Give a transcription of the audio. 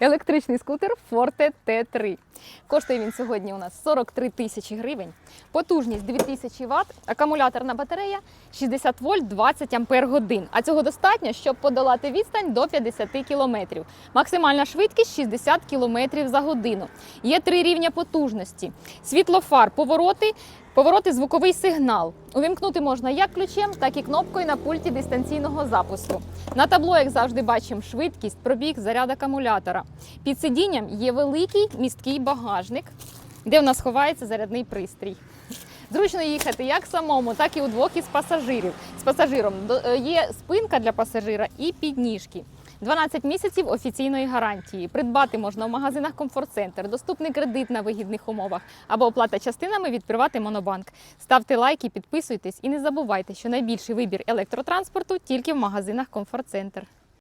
Електричний скутер Forte T3. Коштує він сьогодні у нас 43 тисячі гривень. Потужність 2000 Вт, акумуляторна батарея 60 вольт 20 ампер годин. А цього достатньо, щоб подолати відстань до 50 кілометрів. Максимальна швидкість 60 кілометрів за годину. Є три рівня потужності: світлофар, повороти. Повороти звуковий сигнал. Увімкнути можна як ключем, так і кнопкою на пульті дистанційного запуску. На табло, як завжди, бачимо швидкість, пробіг, заряд акумулятора. Під сидінням є великий місткий багажник, де в нас ховається зарядний пристрій. Зручно їхати як самому, так і удвох із пасажирів. З пасажиром е, є спинка для пасажира і підніжки. 12 місяців офіційної гарантії. Придбати можна в магазинах Комфорт Центр, доступний кредит на вигідних умовах або оплата частинами від «Привати Монобанк. Ставте лайки, підписуйтесь і не забувайте, що найбільший вибір електротранспорту тільки в магазинах Комфорт Центр.